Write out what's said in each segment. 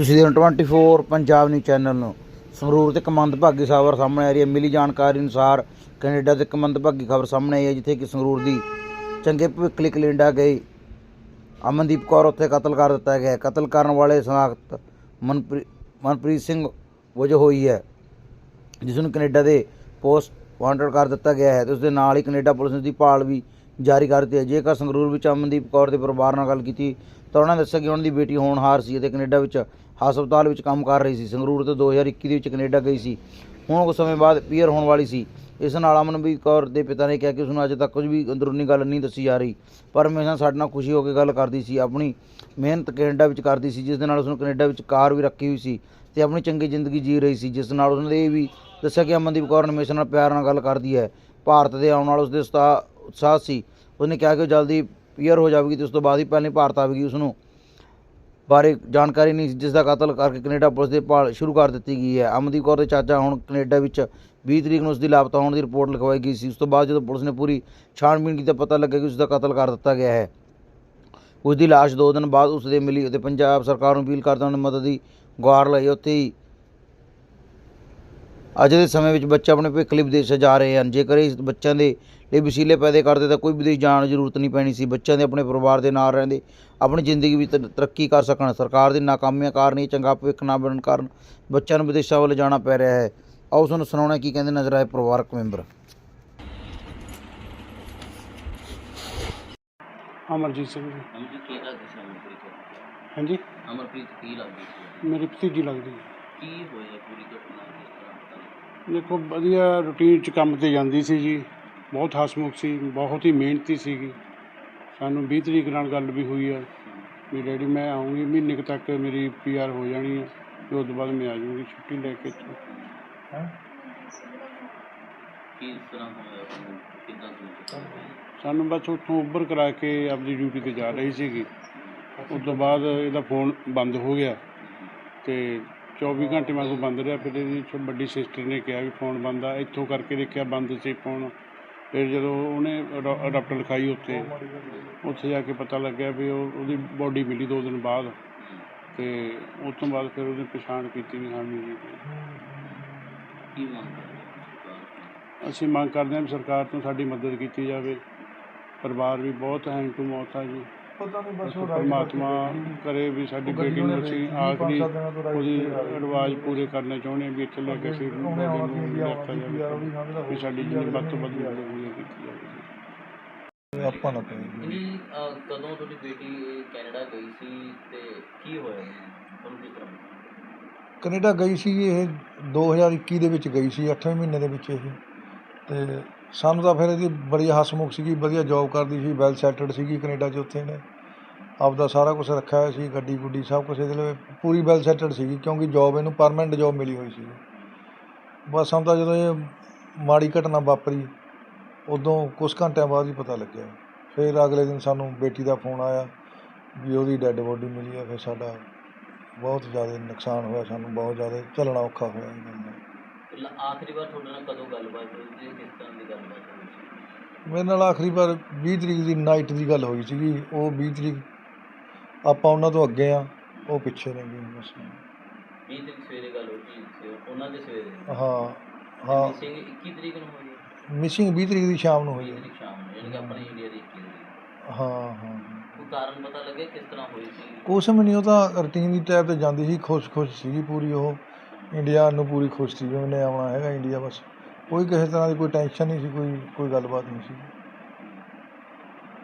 ਤੁਸੀਂ ਦੇਖ ਰਹੇ ਹੋ 24 ਪੰਜਾਬ ਨਿਊਜ਼ ਚੈਨਲ ਨੂੰ। ਸੰਗਰੂਰ ਤੇ ਇੱਕ ਮੰਦਭਾਗੀ ਖਬਰ ਸਾਹਮਣੇ ਆ ਰਹੀ ਹੈ। ਮਿਲੀ ਜਾਣਕਾਰੀ ਅਨੁਸਾਰ ਕੈਨੇਡਾ ਤੇ ਇੱਕ ਮੰਦਭਾਗੀ ਖਬਰ ਸਾਹਮਣੇ ਆਈ ਹੈ, ਜਿੱਥੇ ਕਿ ਸੰਗਰੂਰ ਦੀ ਚੰਗੇ ਭਵਿੱਖ ਲਈ ਕੈਨੇਡਾ ਗਈ। ਅਮਨਦੀਪ ਕੌਰ ਉੱਥੇ ਕਤਲ ਕਰ ਦਿੱਤਾ ਗਿਆ ਹੈ। ਕਤਲ ਕਰਨ ਵਾਲੇ ਸਨਾਖਤ ਮਨਪ੍ਰੀਤ ਮਨਪ੍ਰੀਤ ਸਿੰਘ ਵਜੋਂ ਹੋਈ ਹੈ, ਜਿਸ ਨੂੰ ਕੈਨੇਡਾ ਦੇ ਪੋਸਟ ਵਾਂਟਡ ਕਰ ਦਿੱਤਾ ਗਿਆ ਹੈ। ਤੇ ਉਸ ਦੇ ਨਾਲ ਹੀ ਕੈਨੇਡਾ ਪੁਲਿਸ ਨੇ ਦੀ ਭਾਲ ਵੀ ਜਾਰੀ ਕਰ ਦਿੱਤੀ ਹੈ। ਜੇਕਰ ਸੰਗਰੂਰ ਵਿੱਚ ਅਮਨਦੀਪ ਕੌਰ ਦੇ ਪਰਿਵਾਰ ਨਾਲ ਗੱਲ ਕੀਤੀ ਤਾਂ ਉਹਨਾਂ ਨੇ ਦੱਸਿਆ ਕਿ ਉਹਨਾਂ ਦੀ ਬੇਟੀ ਹੋਣਹਾਰ ਸੀ ਅਤੇ ਕੈਨੇਡਾ ਵਿੱਚ ਹਸਪਤਾਲ ਵਿੱਚ ਕੰਮ ਕਰ ਰਹੀ ਸੀ। ਸੰਗਰੂਰ ਤੋਂ 2021 ਦੇ ਵਿੱਚ ਕੈਨੇਡਾ ਗਈ ਸੀ। ਹੁਣ ਕੁਝ ਸਮੇਂ ਬਾਅਦ ਪੀਅਰ ਹੋਣ ਵਾਲੀ ਸੀ। ਇਸ ਨਾਲ ਅਮਨਦੀਪ ਕੌਰ ਦੇ ਪਿਤਾ ਨੇ ਕਿਹਾ ਕਿ ਉਸ ਨੂੰ ਅਜੇ ਤੱਕ ਕੁਝ ਵੀ ਅੰਦਰੂਨੀ ਗੱਲ ਨਹੀਂ ਦੱਸੀ ਜਾ ਰਹੀ। ਪਰ ਹਮੇਸ਼ਾ ਸਾਡੇ ਨਾਲ ਖੁਸ਼ੀ ਹੋ ਕੇ ਗੱਲ ਕਰਦੀ ਸੀ। ਆਪਣੀ ਮਿਹਨਤ ਕੈਨੇਡਾ ਵਿੱਚ ਕਰਦੀ ਸੀ, ਜਿਸ ਦੇ ਨਾਲ ਉਸ ਨੂੰ ਕੈਨੇਡਾ ਵਿੱਚ ਕਾਰ ਵੀ ਰੱਖੀ ਹੋਈ ਸੀ ਤੇ ਆਪਣੀ ਚੰਗੀ ਜ਼ਿੰਦਗੀ ਜੀ ਰਹੀ ਸੀ। ਜਿਸ ਨਾਲ ਉਸਨੇ ਇਹ ਵੀ ਦੱਸਿਆ ਕਿ ਅਮਨਦੀਪ ਕੌਰ ਹਮੇਸ਼ਾ ਨਾਲ ਪਿਆਰ ਨਾਲ ਗੱਲ ਕਰਦੀ ਹੈ। ਭਾਰਤ ਦੇ ਆਉਣ ਨਾਲ ਉਸਦੇ ਉਸਤਾ ਉਤਸ਼ਾਹ ਸੀ। ਉਸਨੇ ਕਿਹਾ ਕਿ ਉਹ ਜਲਦੀ ਪੀਅਰ ਹੋ ਜਾਵੇਗੀ ਤੇ ਉਸ ਤੋਂ ਬਾਅਦ ਹੀ ਪਹਿਲਾਂ ਹੀ ਭਾਰਤ ਆਵੇਗੀ ਉਸ ਨੂੰ ਬਾਰੇ ਜਾਣਕਾਰੀ ਨਹੀਂ ਸੀ ਜਿਸ ਦਾ ਕਤਲ ਕਰਕੇ ਕੈਨੇਡਾ ਪੁਲਿਸ ਦੇ ਭਾਲ ਸ਼ੁਰੂ ਕਰ ਦਿੱਤੀ ਗਈ ਹੈ। ਅਮਨਦੀਪ ਕੌਰ ਦੇ ਚਾਚਾ ਹੁਣ ਕੈਨੇਡਾ ਵਿੱਚ 20 ਤਰੀਕ ਨੂੰ ਉਸ ਦੀ ਲਾਪਤਾ ਹੋਣ ਦੀ ਰਿਪੋਰਟ ਲਿਖਵਾਈ ਗਈ ਸੀ। ਉਸ ਤੋਂ ਬਾਅਦ ਜਦੋਂ ਪੁਲਿਸ ਨੇ ਪੂਰੀ ਛਾਣਬੀਣ ਕੀਤੀ ਤਾਂ ਪਤਾ ਲੱਗਿਆ ਕਿ ਉਸ ਦਾ ਕਤਲ ਕਰ ਦਿੱਤਾ ਗਿਆ ਹੈ। ਉਸ ਦੀ ਲਾਸ਼ 2 ਦਿਨ ਬਾਅਦ ਉਸ ਦੇ ਮਿਲੀ ਅਤੇ ਪੰਜਾਬ ਸਰਕਾਰ ਨੂੰ ਅਪੀਲ ਕਰਦਿਆਂ ਉਹਨਾਂ ਨੇ ਮਦਦ ਦੀ ਗੁਹਾਰ ਲਈ। ਉੱਥੇ ਹੀ ਅੱਜ ਦੇ ਸਮੇਂ ਵਿੱਚ ਬੱਚੇ ਆਪਣੇ ਭਵਿੱਖ ਲਈ ਵਿਦੇਸ਼ ਜਾ ਰਹੇ ਹਨ। ਜੇਕਰ ਇਸ ਬੱਚਿਆਂ ਦੇ ਲਈ ਵਸੀਲੇ ਪੈਦੇ ਕਰਦੇ ਤਾਂ ਕੋਈ ਵਿਦੇਸ਼ ਜਾਣ ਦੀ ਜ਼ਰੂਰਤ ਨਹੀਂ ਪੈਣੀ ਸੀ। ਬੱਚਿਆਂ ਦੇ ਆਪਣੇ ਪਰਿਵਾਰ ਦੇ ਨਾਲ ਰਹਿੰਦੇ ਆਪਣੀ ਜ਼ਿੰਦਗੀ ਵਿੱਚ ਤਰੱਕੀ ਕਰ ਸਕਣ। ਸਰਕਾਰ ਦੀ ਨਾਕਾਮੀਆਂ ਕਾਰਨ ਇਹ ਚੰਗਾ ਭਵਿੱਖ ਨਾ ਬਣਨ ਕਾਰਨ ਬੱਚਿਆਂ ਨੂੰ ਵਿਦੇਸ਼ਾਂ ਵੱਲ ਜਾਣਾ ਪੈ ਰਿਹਾ ਹੈ। ਆਓ ਤੁਹਾਨੂੰ ਸੁਣਾਉਣਾ ਕੀ ਕਹਿੰਦੇ ਨਜ਼ਰ ਆਏ ਪਰਿਵਾਰਕ ਮੈਂਬਰ। ਅਮਰਜੀਤ ਸਿੰਘ ਜੀ। ਅਮਰਜੀਤ ਕੀ ਲੱਗਦੀ ਸੀ ਅਮਰਪ੍ਰੀਤ ਹਾਂਜੀ। ਅਮਰਪ੍ਰੀਤ ਕੀ ਲੱਗਦੀ ਸੀ ਮੇਰੀ ਭਤੀਜੀ ਲੱਗਦੀ ਹੈ। ਕੀ ਹੋਇਆ ਪੂਰੀ ਘਟਨਾ ਕਿਸ ਤਰ੍ਹਾਂ ਪਤਾ ਲੱਗਾ? ਦੇਖੋ ਵਧੀਆ ਰੂਟੀਨ 'ਚ ਕੰਮ ਤੇ ਜਾਂਦੀ ਸੀ ਜੀ। ਬਹੁਤ ਹਸਮੁਖ ਸੀ ਬਹੁਤ ਹੀ ਮਿਹਨਤੀ ਸੀਗੀ। ਸਾਨੂੰ 20 ਤਰੀਕ ਨਾਲ ਗੱਲ ਵੀ ਹੋਈ ਹੈ ਵੀ ਡੈਡੀ ਮੈਂ ਆਉਂਗੀ ਮਹੀਨੇ ਕੁ ਤੱਕ ਮੇਰੀ ਪੀਆਰ ਹੋ ਜਾਣੀ ਹੈ ਤੇ ਉਸ ਤੋਂ ਬਾਅਦ ਮੈਂ ਆ ਜਾਊਂਗੀ ਛੁੱਟੀ ਲੈ ਕੇ ਇੱਥੋਂ। ਕਿਸ ਤਰ੍ਹਾਂ ਹੋਇਆ ਉਹਨੂੰ ਕਿੱਦਾਂ ਤੁਹਾਨੂੰ ਸਾਨੂੰ ਬਸ ਉੱਥੋਂ ਉੱਭਰ ਕਰਾ ਕੇ ਆਪਦੀ ਡਿਊਟੀ ਤੇ ਜਾ ਰਹੀ ਸੀਗੀ। ਉਸ ਤੋਂ ਬਾਅਦ ਇਹਦਾ ਫੋਨ ਬੰਦ ਹੋ ਗਿਆ। ਤੇ 24 ਘੰਟੇ ਮੈਂ ਕੋਲ ਬੰਦ ਰਿਹਾ। ਫਿਰ ਇਹਦੀ ਛੋ- ਵੱਡੀ ਸਿਸਟਰ ਨੇ ਕਿਹਾ ਵੀ ਫੋਨ ਬੰਦ ਆ। ਇੱਥੋਂ ਕਰਕੇ ਦੇਖਿਆ ਬੰਦ ਸੀ ਫੋਨ ਫਿਰ ਜਦੋਂ ਉਹਨੇ ਅਡਾ- ਅਡਾਪਟਰ ਲਿਖਾਈ ਉੱਥੇ ਉੱਥੇ ਜਾ ਕੇ ਪਤਾ ਲੱਗਿਆ ਵੀ ਉਹ ਉਹਦੀ ਬੋਡੀ ਮਿਲੀ ਦੋ ਦਿਨ ਬਾਅਦ। ਤੇ ਉਸ ਤੋਂ ਬਾਅਦ ਫਿਰ ਉਹਨੇ ਪਛਾਣ ਕੀਤੀ ਵੀ ਹਾਂ ਮੇਰੀ ਕੀ ਮੰਗ ਸਰਕਾਰ ਅਸੀਂ ਮੰਗ ਕਰਦੇ ਹਾਂ ਵੀ ਸਰਕਾਰ ਤੋਂ ਸਾਡੀ ਮਦਦ ਕੀਤੀ ਜਾਵੇ। ਪਰਿਵਾਰ ਵੀ ਬਹੁਤ ਹੈਂਗ ਟੂ ਮੌਤ ਆ ਜੀ। ਪਰਮਾਤਮਾ ਕਰੇ ਵੀ ਸਾਡੀ ਬੇਟੀ ਨੂੰ ਅਸੀਂ ਆਖਰੀ ਉਹਦੀ ਰਿਵਾਜ ਪੂਰੇ ਕਰਨੇ ਚਾਹੁੰਦੇ ਹਾਂ ਵੀ ਇੱਥੇ ਲੈ ਕੇ ਅਸੀਂ ਬੇਟੀ ਨੂੰ ਲਿਆਤਾ ਜਾਵੇ। ਵੀ ਸਾਡੀ ਜਿੰਨੀ ਵੱਧ ਤੋਂ ਵੱਧ ਮਦਦ ਹੋਈ ਕੀਤੀ ਜਾਵੇ ਆਪਾਂ ਨਾ ਪਏ ਕਦੋਂ ਤੁਹਾਡੀ ਬੇਟੀ ਕੈਨੇਡਾ ਗਈ ਸੀ ਤੇ ਕੀ ਹੋਇਆ ਤੁਹਾਨੂੰ ਤਰ੍ਹਾਂ ਕੈਨੇਡਾ ਗਈ ਸੀ ਇਹ 2021 ਦੇ ਵਿੱਚ ਗਈ ਸੀ 8ਵੇਂ ਮਹੀਨੇ ਦੇ ਵਿੱਚ ਇਹ। ਤੇ ਸਾਨੂੰ ਤਾਂ ਫਿਰ ਇਹਦੀ ਬੜੀ ਹਸਮੁਖ ਸੀਗੀ, ਵਧੀਆ ਜੋਬ ਕਰਦੀ ਸੀ ਵੈਲ ਸੈਟਲਡ ਸੀਗੀ ਕੈਨੇਡਾ 'ਚ ਉੱਥੇ ਇਹਨੇ। ਆਪਦਾ ਸਾਰਾ ਕੁਝ ਰੱਖਿਆ ਹੋਇਆ ਸੀ, ਗੱਡੀ ਗੁੱਡੀ ਸਭ ਕੁਝ ਇਹਦੇ ਲਈ ਪੂਰੀ ਵੈਲ ਸੈਟਲਡ ਸੀਗੀ ਕਿਉਂਕਿ ਜੋਬ ਇਹਨੂੰ ਪਰਮਨੈਂਟ ਜੋਬ ਮਿਲੀ ਹੋਈ ਸੀ ਬਸ ਸਾਨੂੰ ਤਾਂ ਜਦੋਂ ਇਹ ਮਾੜੀ ਘਟਨਾ ਵਾਪਰੀ, ਉਦੋਂ ਕੁਝ ਘੰਟਿਆਂ ਬਾਅਦ ਹੀ ਪਤਾ ਲੱਗਿਆ। ਫਿਰ ਅਗਲੇ ਦਿਨ ਸਾਨੂੰ ਬੇਟੀ ਦਾ ਫੋਨ ਆਇਆ ਵੀ ਉਹਦੀ ਡੈੱਡ ਬੋਡੀ ਮਿਲੀ ਆ ਫਿਰ ਸਾਡਾ ਬਹੁਤ ਜ਼ਿਆਦਾ ਨੁਕਸਾਨ ਹੋਇਆ ਸਾਨੂੰ, ਬਹੁਤ ਜ਼ਿਆਦਾ ਝੱਲਣਾ ਔਖਾ ਹੋਇਆ ਇਹ ਗੱਲ ਦਾ ਲ- ਆਖਰੀ ਵਾਰ ਤੁਹਾਡੇ ਨਾਲ ਕਦੋਂ ਗੱਲਬਾਤ ਹੋਈ ਸੀ? ਕਿਸ ਤਰ੍ਹਾਂ ਦੀ ਗੱਲਬਾਤ ਹੋਈ ਸੀ? ਮੇਰੇ ਨਾਲ ਆਖਰੀ ਵਾਰ 20 ਤਰੀਕ ਦੀ ਨਾਈਟ ਦੀ ਗੱਲ ਹੋਈ ਸੀਗੀ। ਉਹ 20 ਤਰੀਕ ਆਪਾਂ ਉਹਨਾਂ ਤੋਂ ਅੱਗੇ ਆ ਉਹ ਪਿੱਛੇ ਨੇ ਗਏ ਬਸ। 20 ਤਰੀਕ ਸਵੇਰੇ ਗੱਲ ਹੋਈ ਸੀ ਉਹਨਾਂ ਦੇ ਸਵੇਰੇ। ਹਾਂ ਹਾਂ। ਸਿੰਘ 21 ਤਰੀਕ ਨੂੰ ਹੋਈ ਹੈ? ਮਿਸਿੰਗ 20 ਤਰੀਕ ਦੀ ਸ਼ਾਮ ਨੂੰ 20 ਹੋਈ ਹੈ। ਤਰੀਕ ਸ਼ਾਮ ਨੂੰ ਯਾਨੀ ਕਿ ਆਪਣੇ ਇੰਡੀਆ ਦੀ 21 ਤਰੀਕ। ਹਾਂ ਹਾਂ ਕੋਈ ਕਾਰਨ ਪਤਾ ਲੱਗਿਆ ਕਿਸ ਤਰ੍ਹਾਂ ਹੋਈ ਸੀ? ਕੁਛ ਵੀ ਨਹੀਂ ਉਹ ਤਾਂ ਰੂਟੀਨ ਦੀ ਟਾਈਪ ਤੇ ਜਾਂਦੀ ਸੀ ਖੁਸ਼-ਖੁਸ਼ ਸੀਗੀ ਪੂਰੀ ਉਹ। ਇੰਡੀਆ ਨੂੰ ਪੂਰੀ ਖੁਸ਼ ਸੀ ਵੀ ਉਹਨੇ ਆਉਣਾ ਹੈਗਾ ਇੰਡੀਆ ਬਸ। ਕੋਈ ਕਿਸੇ ਤਰ੍ਹਾਂ ਦੀ ਕੋਈ ਟੈਨਸ਼ਨ ਨਹੀਂ ਸੀ ਕੋਈ ਕੋਈ ਗੱਲਬਾਤ ਨਹੀਂ ਸੀ।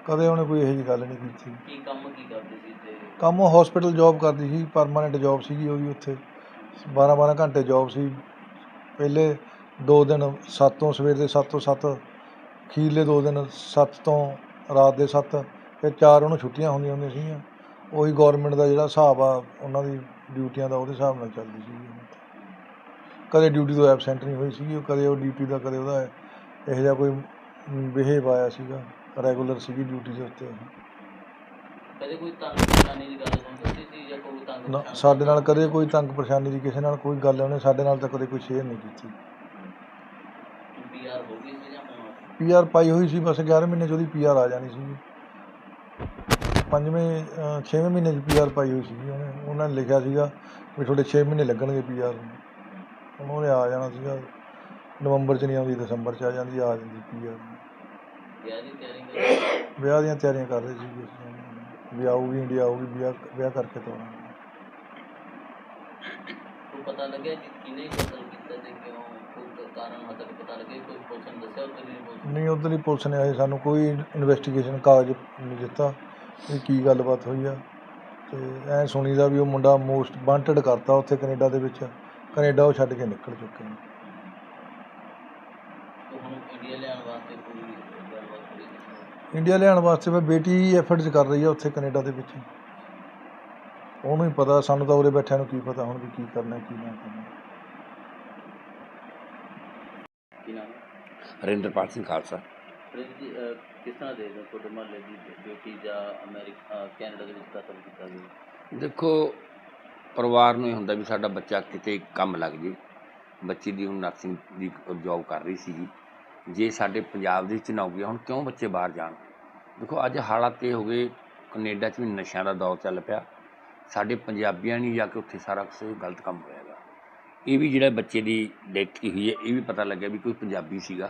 ਕਦੇ ਉਹਨੇ ਕੋਈ ਇਹੋ ਜਿਹੀ ਗੱਲ ਨਹੀਂ ਕੀਤੀ। ਕੀ ਕੰਮ ਕੀ ਕਰਦੇ ਸੀ ਤੇ? ਕੰਮ ਉਹ ਹਸਪੀਟਲ ਜੌਬ ਕਰਦੀ ਸੀ ਪਰਮਾਨੈਂਟ ਜੌਬ ਸੀਗੀ ਉਹਦੀ ਉੱਥੇ। 12 12 ਘੰਟੇ ਜੌਬ ਸੀ। ਪਹਿਲੇ ਦੋ ਦਿਨ 7 ਤੋਂ ਸਵੇਰ ਦੇ 7 ਤੋਂ 7 ਅਖੀਰਲੇ ਦੋ ਦਿਨ 7 ਤੋਂ ਰਾਤ ਦੇ 7 ਫਿਰ ਚਾਰ ਉਹਨੂੰ ਛੁੱਟੀਆਂ ਹੁੰਦੀਆਂ ਹੁੰਦੀਆਂ ਸੀਗੀਆਂ। ਉਹੀ ਗਵਰਨਮੈਂਟ ਦਾ ਜਿਹੜਾ ਹਿਸਾਬ ਆ ਉਹਨਾਂ ਦੀ ਡਿਊਟੀਆਂ ਦਾ ਉਹਦੇ ਹਿਸਾਬ ਨਾਲ ਚੱਲਦੀ ਸੀ ਕਦੇ ਡਿਊਟੀ ਤੋਂ ਐਬਸੈਂਟ ਨਹੀਂ ਹੋਈ ਸੀਗੀ ਉਹ ਕਦੇ ਉਹ ਡਿਊਟੀ ਦਾ ਕਦੇ ਉਹਦਾ ਇਹੋ ਜਿਹਾ ਕੋਈ ਬਿਹੇਵ ਆਇਆ ਸੀਗਾ ਰੈਗੂਲਰ ਸੀਗੀ ਡਿਊਟੀ ਦੇ ਉੱਤੇ। ਉਹ। ਕਦੇ ਕੋਈ ਤੰਗ ਪਰੇਸ਼ਾਨੀ ਦੀ ਗੱਲ ਤੁਹਾਨੂੰ ਦੱਸੀ ਸੀ ਜਾਂ ਕੋਈ ਤੰਗ ਨਾ ਪਰੇਸ਼ਾਨੀ ਸਾਡੇ ਨਾਲ ਕਦੇ ਕੋਈ ਤੰਗ ਪਰੇਸ਼ਾਨੀ ਦੀ ਕਿਸੇ ਨਾਲ ਕੋਈ ਗੱਲ ਉਹਨੇ ਸਾਡੇ ਨਾਲ ਤਾਂ ਕਦੇ ਕੋਈ ਸ਼ੇਅਰ ਨਹੀਂ ਕੀਤੀ। ਪੀਆਰ ਹੋ ਗਈ ਸੀ ਜਾਂ ਹੁਣ ਪੀਆਰ ਪਾਈ ਹੋਈ ਸੀ ਬਸ 11 ਮਹੀਨੇ 'ਚ ਉਹਦੀ ਪੀਆਰ ਆ ਜਾਣੀ ਸੀ ਪੰਜਵੇਂ ਅ, ਛੇਵੇਂ ਮਹੀਨੇ 'ਚ ਪੀਆਰ ਪਾਈ ਹੋਈ ਸੀ ਉਹਨੇ। ਉਹਨਾਂ ਨੇ ਲਿਖਿਆ ਸੀਗਾ ਵੀ ਤੁਹਾਡੇ 6 ਮਹੀਨੇ ਲੱਗਣਗੇ ਪੀਆਰ ਨੂੰ ਉਹਨੇ ਆ ਜਾਣਾ ਸੀਗਾ। ਨਵੰਬਰ 'ਚ ਨਹੀਂ ਆਉਂਦੀ ਦਸੰਬਰ 'ਚ ਆ ਜਾਂਦੀ ਆ ਜਾਂਦੀ ਪੀਆਰ ਵਿਆਹ ਦੀ ਤਿਆਰੀ ਕਰ ਰਹੇ ਹੋ? ਵਿਆਹ ਦੀਆਂ ਤਿਆਰੀਆਂ ਕਰ ਰਹੇ ਸੀ ਵੀ ਆਊਗੀ ਇੰਡੀਆ ਆਊਗੀ ਵਿਆਹ ਵਿਆਹ ਕਰਕੇ ਤੋਰਾਂਗੇ ਕੋਈ ਪਤਾ ਲੱਗਿਆ ਕਿ ਕਿਹਨੇ ਕਤਲ ਕੀਤਾ ਤੇ ਕਿਉਂ ਕੋਈ ਕਾਰਨ ਹਜੇ ਤੱਕ ਪਤਾ ਲੱਗਿਆ ਕੋਈ ਪੁਲਿਸ ਨੇ ਦੱਸਿਆ ਉੱਤੇ ਨਹੀਂ ਪੁਲਿਸ ਨਹੀਂ ਉਧਰ ਹੀ ਪੁਲਿਸ ਨੇ ਆਏ ਸਾਨੂੰ ਕੋਈ ਇਨਵੈਸਟੀਗੇਸ਼ਨ ਕਾਗਜ਼ ਨਹੀਂ ਦਿੱਤਾ ਵੀ ਕੀ ਗੱਲਬਾਤ ਹੋਈ ਆ। ਤੇ ਐ ਸੁਣੀਦਾ ਵੀ ਉਹ ਮੁੰਡਾ ਮੋਸਟ ਵਾਂਟਡ ਕਰਤਾ ਉੱਥੇ ਕੈਨੇਡਾ ਦੇ ਵਿੱਚ। ਕੈਨੇਡਾ ਉਹ ਛੱਡ ਕੇ ਨਿਕਲ ਚੁੱਕੇ ਨੇ। ਇੰਡੀਆ ਲਿਆਉਣ ਵਾਸਤੇ ਕੋਈ ਗੱਲਬਾਤ ਹੋਈ ਨਹੀਂ ਇੰਡੀਆ ਲਿਆਉਣ ਵਾਸਤੇ ਫਿਰ ਬੇਟੀ ਐਫਰਟਸ ਕਰ ਰਹੀ ਆ ਉੱਥੇ ਕੈਨੇਡਾ ਦੇ ਵਿੱਚ। ਉਹਨੂੰ ਹੀ ਪਤਾ ਸਾਨੂੰ ਤਾਂ ਉਰੇ ਬੈਠਿਆਂ ਨੂੰ ਕੀ ਪਤਾ ਹੁਣ ਵੀ ਕੀ ਕਰਨਾ ਕੀ ਨਾ ਕਰਨਾ। ਕੀ ਨਾਮ? ਹੈ? ਹਰਿੰਦਰਪਾਲ ਸਿੰਘ ਖਾਲਸਾ। ਪ੍ਰਿੰਸ ਜੀ ਅਹ, ਕਿਸ ਤਰ੍ਹਾਂ ਦੇ ਤੁਹਾਡੇ ਮਹੱਲੇ ਦੀ ਬੇਟੀ ਜਾਂ ਅਮਰੀਕਾ ਕੈਨੇਡਾ ਦੇ ਵਿੱਚ ਕਤਲ ਕੀਤਾ ਗਿਆ? ਦੇਖੋ ਪਰਿਵਾਰ ਨੂੰ ਇਹ ਹੁੰਦਾ ਵੀ ਸਾਡਾ ਬੱਚਾ ਕਿਤੇ ਕੰਮ ਲੱਗ ਜੇ। ਬੱਚੇ ਦੀ ਹੁਣ ਨਰਸਿੰਗ ਦੀ ਜੌਬ ਕਰ ਰਹੀ ਸੀਗੀ। ਜੇ ਸਾਡੇ ਪੰਜਾਬ ਦੇ ਵਿੱਚ ਨਾ ਹੋ ਗਿਆ ਹੁਣ ਕਿਉਂ ਬੱਚੇ ਬਾਹਰ ਜਾਣ? ਦੇਖੋ ਅੱਜ ਹਾਲਾਤ ਇਹ ਹੋ ਗਏ ਕੈਨੇਡਾ 'ਚ ਵੀ ਨਸ਼ਿਆਂ ਦਾ ਦੌਰ ਚੱਲ ਪਿਆ। ਸਾਡੇ ਪੰਜਾਬੀਆਂ ਨੇ ਜਾ ਕੇ ਉੱਥੇ ਸਾਰਾ ਕੁਝ ਗਲਤ ਕੰਮ ਹੋਇਆਗਾ ਇਹ ਵੀ ਜਿਹੜਾ ਬੱਚੇ ਦੀ ਡੈਥ ਹੋਈ ਹੈ ਇਹ ਵੀ ਪਤਾ ਲੱਗਿਆ ਵੀ ਕੋਈ ਪੰਜਾਬੀ ਸੀਗਾ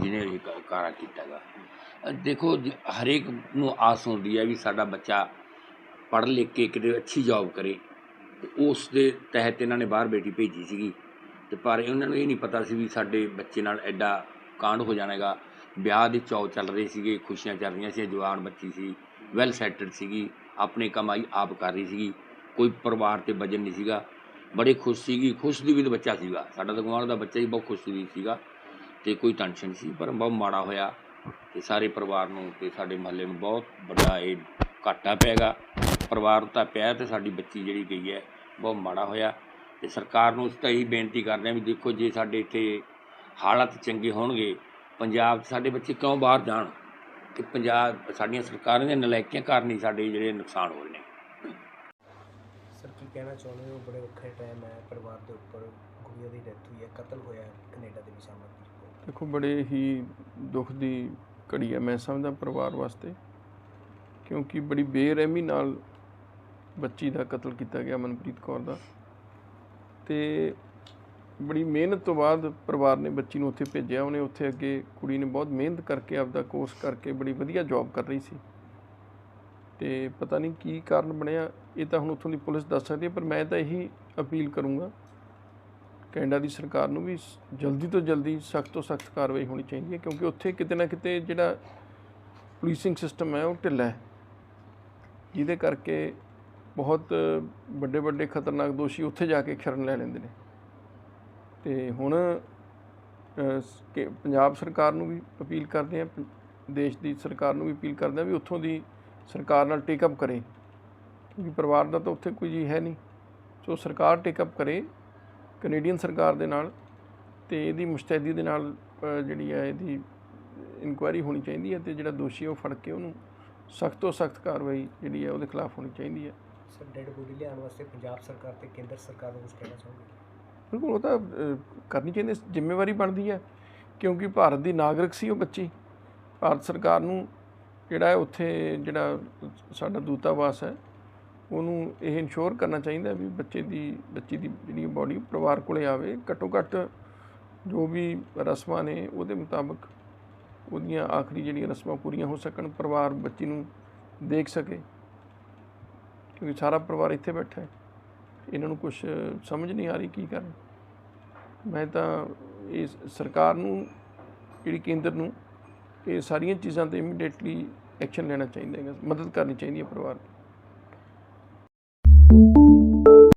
ਜਿਹਨੇ ਇਹ ਕਾਰਾ ਕੀਤਾਗਾ ਅ, ਦੇਖੋ ਜ- ਹਰੇਕ ਨੂੰ ਆਸ ਹੁੰਦੀ ਹੈ ਵੀ ਸਾਡਾ ਬੱਚਾ ਪੜ੍ਹ ਲਿਖ ਕੇ ਕਿਤੇ ਅੱਛੀ ਜੌਬ ਕਰੇ। ਤੇ ਉਸ ਦੇ ਤਹਿਤ ਇਹਨਾਂ ਨੇ ਬਾਹਰ ਬੇਟੀ ਭੇਜੀ ਸੀਗੀ। ਤੇ ਪਰ ਉਹਨਾਂ ਨੂੰ ਇਹ ਨਹੀਂ ਪਤਾ ਸੀ ਵੀ ਸਾਡੇ ਬੱਚੇ ਨਾਲ ਐਡਾ ਕਾਂਡ ਹੋ ਜਾਣਾਗਾ। ਵਿਆਹ ਦੇ ਚੌ ਚੱਲ ਰਹੇ ਸੀਗੇ, ਖੁਸ਼ੀਆਂ ਚੱਲ ਰਹੀਆਂ ਸੀ, ਜਵਾਨ ਬੱਚੀ ਸੀ ਵੈਲ ਸੈਟਲਡ ਸੀਗੀ, ਆਪਣੇ ਕਮਾਈ ਆਪ ਕਰ ਰਹੀ ਸੀਗੀ, ਕੋਈ ਪਰਿਵਾਰ ਤੇ ਵਜਨ ਨਹੀਂ ਸੀਗਾ। ਬੜੇ ਖੁਸ਼ ਸੀਗੀ, ਖੁਸ਼ ਦੀ ਵੀ ਤਾਂ ਬੱਚਾ ਸੀਗਾ। ਸਾਡਾ ਤਾਂ ਗੁਆਂਢ ਦਾ ਬੱਚਾ ਹੀ ਬਹੁਤ ਖੁਸ਼ ਵੀ ਸੀਗਾ ਤੇ ਕੋਈ ਟੈਨਸ਼ਨ ਸੀ, ਪਰ ਬਹੁਤ ਮਾੜਾ ਹੋਇਆ ਤੇ ਸਾਰੇ ਪਰਿਵਾਰ ਨੂੰ ਤੇ ਸਾਡੇ ਮਹੱਲੇ ਨੂੰ ਬਹੁਤ ਵੱਡਾ ਇਹ ਘਾਟਾ ਪੈਗਾ ਪਰਿਵਾਰ ਤਾਂ ਪਿਆ ਤੇ ਸਾਡੀ ਬੱਚੀ ਜਿਹੜੀ ਗਈ ਹੈ ਬਹੁਤ ਮਾੜਾ ਹੋਇਆ। ਤੇ ਸਰਕਾਰ ਨੂੰ ਇਸ ਤਾਂ ਇਹੀ ਬੇਨਤੀ ਕਰਦੇ ਹਾਂ ਵੀ ਦੇਖੋ ਜੇ ਸਾਡੇ ਇੱਥੇ ਹਾਲਾਤ ਚੰਗੇ ਹੋਣਗੇ ਪੰਜਾਬ 'ਚ ਸਾਡੇ ਬੱਚੇ ਕਿਉਂ ਬਾਹਰ ਜਾਣ? ਕਿ ਪੰਜਾਬ ਸਾਡੀਆਂ ਸਰਕਾਰਾਂ ਦੀਆਂ ਨਲਾਇਕੀਆਂ ਕਾਰਨ ਹੀ ਸਾਡੇ ਜਿਹੜੇ ਨੁਕਸਾਨ ਹੋ ਰਹੇ ਨੇ। ਸਰ ਕੀ ਕਹਿਣਾ ਚਾਹੁੰਦੇ ਹੋ? ਬੜੇ ਔਖੇ ਟਾਈਮ ਹੈ ਪਰਿਵਾਰ ਦੇ ਉੱਪਰ ਗੁੜੀਆ ਦੀ ਡੈਥ ਹੋਈ ਹੈ ਕਤਲ ਹੋਇਆ ਹੈ ਕੈਨੇਡਾ ਦੇ ਵਿੱਚ ਅਮਰਦੀਪ ਦੇਖੋ ਬੜੇ ਹੀ ਦੁੱਖ ਦੀ ਘੜੀ ਹੈ ਮੈਂ ਸਮਝਦਾ ਪਰਿਵਾਰ ਵਾਸਤੇ ਕਿਉਂਕਿ ਬੜੀ ਬੇਰਹਿਮੀ ਨਾਲ ਬੱਚੀ ਦਾ ਕਤਲ ਕੀਤਾ ਗਿਆ ਮਨਪ੍ਰੀਤ ਕੌਰ ਦਾ। ਤੇ ਬੜੀ ਮਿਹਨਤ ਤੋਂ ਬਾਅਦ ਪਰਿਵਾਰ ਨੇ ਬੱਚੀ ਨੂੰ ਉੱਥੇ ਭੇਜਿਆ। ਉਹਨੇ ਉੱਥੇ ਅੱਗੇ ਕੁੜੀ ਨੇ ਬਹੁਤ ਮਿਹਨਤ ਕਰਕੇ ਆਪਦਾ ਕੋਰਸ ਕਰਕੇ ਬੜੀ ਵਧੀਆ ਜੌਬ ਕਰ ਰਹੀ ਸੀ। ਤੇ ਪਤਾ ਨਹੀਂ ਕੀ ਕਾਰਨ ਬਣਿਆ। ਇਹ ਤਾਂ ਹੁਣ ਉੱਥੋਂ ਦੀ ਪੁਲਿਸ ਦੱਸ ਸਕਦੀ ਹੈ, ਪਰ ਮੈਂ ਤਾਂ ਇਹੀ ਅਪੀਲ ਕਰੂੰਗਾ, ਕੈਨੇਡਾ ਦੀ ਸਰਕਾਰ ਨੂੰ ਵੀ ਜਲਦੀ ਤੋਂ ਜਲਦੀ ਸਖਤ ਤੋਂ ਸਖਤ ਕਾਰਵਾਈ ਹੋਣੀ ਚਾਹੀਦੀ ਹੈ, ਕਿਉਂਕਿ ਉੱਥੇ ਕਿਤੇ ਨਾ ਕਿਤੇ ਜਿਹੜਾ ਪੁਲਿਸਿੰਗ ਸਿਸਟਮ ਹੈ ਉਹ ਢਿੱਲਾ ਹੈ। ਜਿਹਦੇ ਕਰਕੇ ਬਹੁਤ ਵੱਡੇ ਵੱਡੇ ਖਤਰਨਾਕ ਦੋਸ਼ੀ ਉੱਥੇ ਜਾ ਕੇ ਸ਼ਰਨ ਲੈ ਲੈਂਦੇ ਨੇ। ਤੇ ਹੁਣ ਪੰਜਾਬ ਸਰਕਾਰ ਨੂੰ ਵੀ ਅਪੀਲ ਕਰਦੇ ਆ ਦੇਸ਼ ਦੀ ਸਰਕਾਰ ਨੂੰ ਵੀ ਅਪੀਲ ਕਰਦੇ ਆ ਵੀ ਉੱਥੋਂ ਦੀ ਸਰਕਾਰ ਨਾਲ ਟੇਕ ਅਪ ਕਰੇ। ਕਿਉਂਕਿ ਪਰਿਵਾਰ ਦਾ ਤਾਂ ਉੱਥੇ ਕੋਈ ਜੀ ਹੈ ਨਹੀਂ। ਸੋ ਸਰਕਾਰ ਟੇਕ ਅਪ ਕਰੇ, ਕੈਨੇਡੀਅਨ ਸਰਕਾਰ ਦੇ ਨਾਲ ਤੇ ਇਹਦੀ ਮੁਸਤੈਦੀ ਦੇ ਨਾਲ ਜਿਹੜੀ ਹੈ ਇਹਦੀ ਇਨਕੁਆਇਰੀ ਹੋਣੀ ਚਾਹੀਦੀ ਹੈ ਤੇ ਜਿਹੜਾ ਦੋਸ਼ੀ ਉਹ ਫੜ ਕੇ ਉਹਨੂੰ ਸਖਤ ਤੋਂ ਸਖਤ ਕਾਰਵਾਈ ਜਿਹੜੀ ਹੈ ਉਹਦੇ ਖਿਲਾਫ ਹੋਣੀ ਚਾਹੀਦੀ ਹੈ। ਸਰ, ਡੈਡ ਬੋਡੀ ਲਿਆਉਣ ਵਾਸਤੇ ਪੰਜਾਬ ਸਰਕਾਰ ਤੇ ਕੇਂਦਰ ਸਰਕਾਰ ਨੂੰ ਕੁਝ ਕਹਿਣਾ ਚਾਹੁੰਦੇ ਬਿਲਕੁਲ, ਉਹ ਤਾਂ ਕਰਨੀ ਚਾਹੀਦੀ ਜ਼ਿੰਮੇਵਾਰੀ ਬਣਦੀ ਹੈ, ਕਿਉਂਕਿ ਭਾਰਤ ਦੀ ਨਾਗਰਿਕ ਸੀ ਉਹ ਬੱਚੀ। ਭਾਰਤ ਸਰਕਾਰ ਨੂੰ ਜਿਹੜਾ ਹੈ ਉੱਥੇ ਜਿਹੜਾ ਸਾਡਾ ਦੂਤਾਵਾਸ ਹੈ, ਉਹਨੂੰ ਇਹ ਇਨਸ਼ੋਰ ਕਰਨਾ ਚਾਹੀਦਾ ਵੀ ਬੱਚੇ ਦੀ, ਬੱਚੀ ਦੀ ਜਿਹੜੀ ਬੋਡੀ ਪਰਿਵਾਰ ਕੋਲੇ ਆਵੇ। ਘੱਟੋ ਘੱਟ ਜੋ ਵੀ ਰਸਮਾਂ ਨੇ, ਉਹਦੇ ਮੁਤਾਬਕ ਉਹਦੀਆਂ ਆਖਰੀ ਜਿਹੜੀਆਂ ਰਸਮਾਂ ਪੂਰੀਆਂ ਹੋ ਸਕਣ, ਪਰਿਵਾਰ, ਬੱਚੀ ਨੂੰ ਦੇਖ ਸਕੇ। ਕਿਉਂਕਿ ਸਾਰਾ ਪਰਿਵਾਰ ਇੱਥੇ ਬੈਠਾ ਹੈ। ਇਹਨਾਂ ਨੂੰ ਕੁਝ ਸਮਝ ਨਹੀਂ ਆ ਰਹੀ ਕੀ ਕਰਨ। ਮੈਂ ਤਾਂ ਇਸ ਸਰਕਾਰ ਨੂੰ, ਜਿਹੜੀ ਕੇਂਦਰ ਨੂੰ, ਇਹ ਸਾਰੀਆਂ ਚੀਜ਼ਾਂ ਤੇ ਇਮੀਡੀਏਟਲੀ ਐਕਸ਼ਨ ਲੈਣਾ ਚਾਹੀਦਾ ਹੈ ਮਦਦ ਕਰਨੀ ਚਾਹੀਦੀ ਹੈ ਪਰਿਵਾਰ ਨੂੰ।